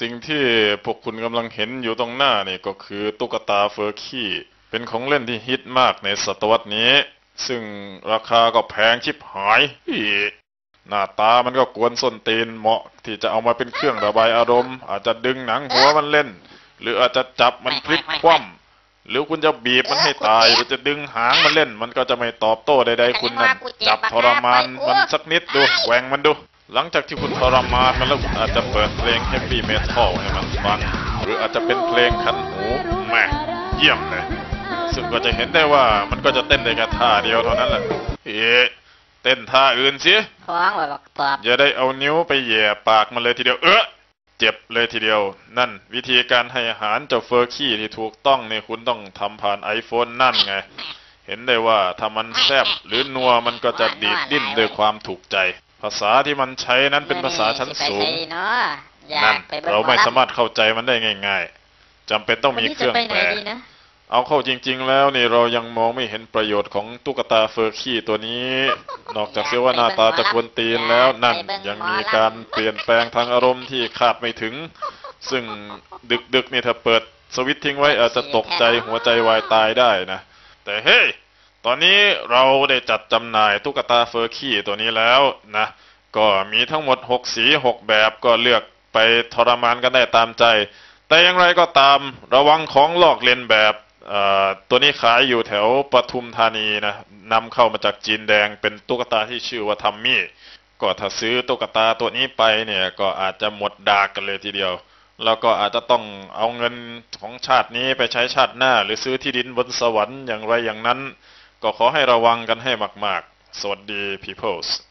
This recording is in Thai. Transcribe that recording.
สิ่งที่พวกคุณกำลังเห็นอยู่ตรงหน้านี่ก็คือตุ๊กตาเฟอร์คี้เป็นของเล่นที่ฮิตมากในศตวรรษนี้ ซึ่งราคาก็แพงชิบหายหน้าตามันก็กวนส้นตีนเหมาะที่จะเอามาเป็นเครื่องระบายอารมณ์ อาจจะดึงหนังหัวมันเล่น หรืออาจจะจับมันพลิกคว่ำ หรือคุณจะบีบมันให้ตายหรือจะดึงหางมันเล่น มันก็จะไม่ตอบโต้ใดๆคุณนั่นจับทรมานมันสักนิดดูแหวงมันดู หลังจากที่คุณทรมานมันแล้วคุณอาจจะเปิดเพลงเฮฟวี่เมทัลให้มันฟัง หรืออาจจะเป็นเพลงคันหูแหม่เยี่ยมเลยซึ่งก็จะเห็นได้ว่ามันก็จะเต้นได้แค่ท่าเดียวเท่านั้นแหละเอ๊ะเต้นท่าอื่นสิฟ้องไว้บอกตอบอย่าได้เอานิ้วไปแหย่ปากมันเลยทีเดียวเออ เจ็บเลยทีเดียว นั่นวิธีการให้อาหารเจ้าเฟอร์ขี้ที่ถูกต้องเนี่ยคุณต้องทำผ่าน iPhone นั่นไง เห็นได้ว่าถ้ามันแซบหรือนัวมันก็จะดีดดิ้นด้วยความถูกใจ ภาษาที่มันใช้นั้นเป็นภาษาชั้นสูงไปใส่เนาะอยานั่นกไปบิ่งเราไม่หอลำสามารถเข้าใจมันได้ง่าย ๆจำเป็นต้องมีเครื่องวันนี้จะแปไปลไหนดีนะ เอาเข้าจริง ๆ แล้วนี่เรายังมองไม่เห็นประโยชน์ของตุ๊กตาเฟอร์คี้ตัวนี้ นอกจากเสียว่าหน้าตาจะกวนตีนแล้วนั่นยังมีการเปลี่ยนแปลงทางอารมณ์ที่คาดไม่ถึง ซึ่งดึกๆนี่ถ้าเปิดสวิตช์ทิ้งไว้อาจจะตกใจหัวใจวายตายได้นะ แต่เฮ้ยตอนนี้เราได้จัดจำหน่ายตุ๊กตาเฟอร์คี้ตัวนี้แล้วนะก็มีทั้งหมด 6 สี 6 แบบก็เลือกไปทรมานกันได้ตามใจ แต่อย่างไรก็ตามระวังของลอกเลียนแบบเอ่อ ตัวนี้ขายอยู่แถวปทุมธานีนะนำเข้ามาจากจีนแดงเป็นตุ๊กตาที่ชื่อว่าทัมมี่ก็ถ้าซื้อตุ๊กตาตัวนี้ไปเนี่ยก็อาจจะหมดดากกันเลยทีเดียว แล้วก็อาจจะต้องเอาเงินของชาตินี้ไปใช้ชาติหน้า หรือซื้อที่ดินบนสวรรค์อย่างไรอย่างนั้น ก็ขอให้ระวังกันให้มาก ๆ สวัสดี peoples